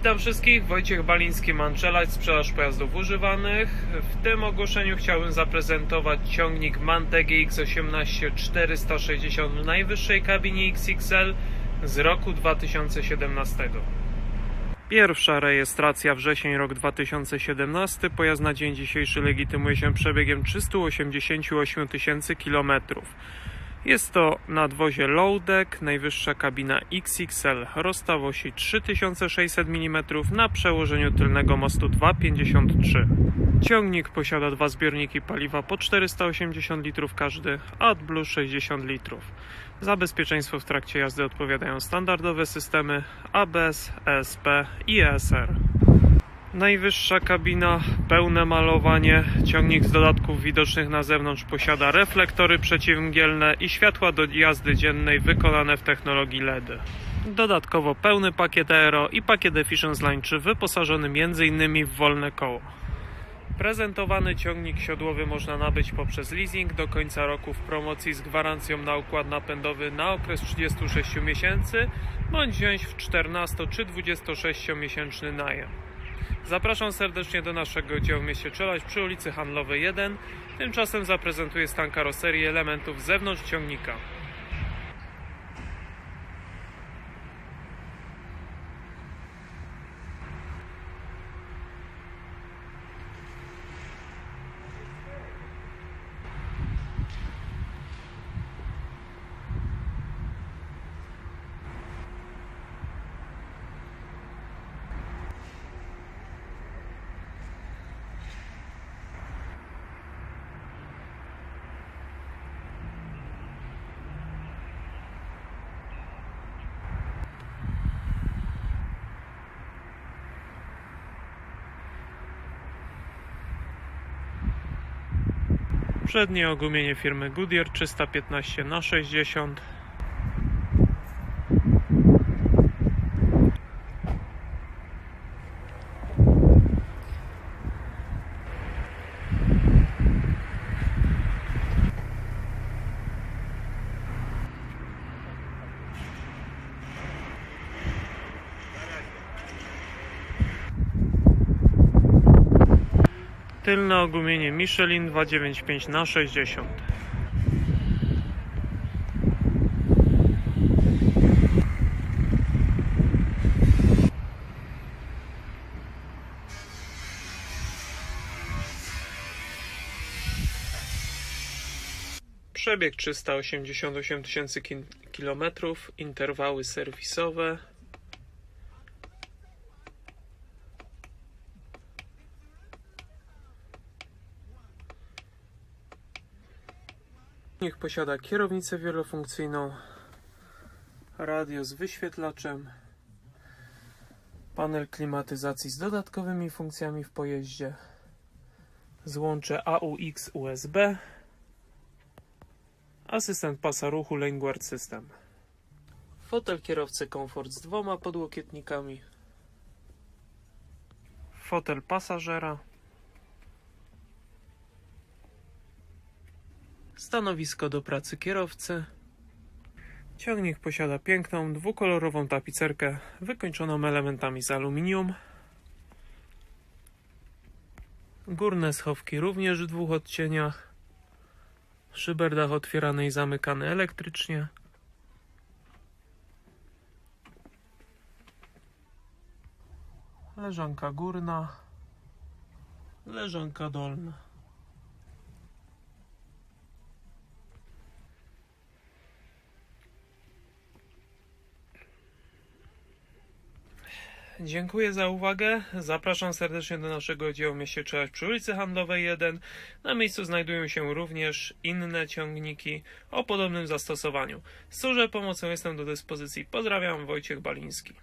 Witam wszystkich, Wojciech Baliński Manczelać, sprzedaż pojazdów używanych. W tym ogłoszeniu chciałbym zaprezentować ciągnik Mante GX18 460 w najwyższej kabinie XXL z roku 2017. Pierwsza rejestracja wrzesień rok 2017. Pojazd na dzień dzisiejszy legitymuje się przebiegiem 388 tysięcy kilometrów. Jest to nadwozie low deck, najwyższa kabina XXL, rozstaw osi 3600 mm na przełożeniu tylnego mostu 253. Ciągnik posiada dwa zbiorniki paliwa po 480 litrów każdy, AdBlue 60 litrów. Za bezpieczeństwo w trakcie jazdy odpowiadają standardowe systemy ABS, ESP i ESR. Najwyższa kabina, pełne malowanie, ciągnik z dodatków widocznych na zewnątrz posiada reflektory przeciwmgielne i światła do jazdy dziennej wykonane w technologii LED. Dodatkowo pełny pakiet aero i pakiet Efficiency Line 3 wyposażony m.in. w wolne koło. Prezentowany ciągnik siodłowy można nabyć poprzez leasing do końca roku w promocji z gwarancją na układ napędowy na okres 36 miesięcy bądź wziąć w 14 czy 26 miesięczny najem. Zapraszam serdecznie do naszego działu w mieście Czelać przy ulicy Handlowej 1. Tymczasem zaprezentuję stan karoserii elementów zewnątrz ciągnika. Przednie ogumienie firmy Goodyear 315 na 60 Tylne ogumienie Michelin 295 na 60 Przebieg 388 tysięcy kilometrów, interwały serwisowe. Niech posiada kierownicę wielofunkcyjną, radio z wyświetlaczem, panel klimatyzacji z dodatkowymi funkcjami w pojeździe, złącze AUX USB, asystent pasa ruchu Lane Guard System, fotel kierowcy komfort z dwoma podłokietnikami, fotel pasażera, Stanowisko do pracy kierowcy. Ciągnik posiada piękną, dwukolorową tapicerkę wykończoną elementami z aluminium. Górne schowki również w dwóch odcieniach. Szyberdach otwierany i zamykany elektrycznie. Leżanka górna. Leżanka dolna. Dziękuję za uwagę. Zapraszam serdecznie do naszego mieście Cześć przy ulicy Handlowej 1. Na miejscu znajdują się również inne ciągniki o podobnym zastosowaniu. Z pomocą jestem do dyspozycji. Pozdrawiam, Wojciech Baliński.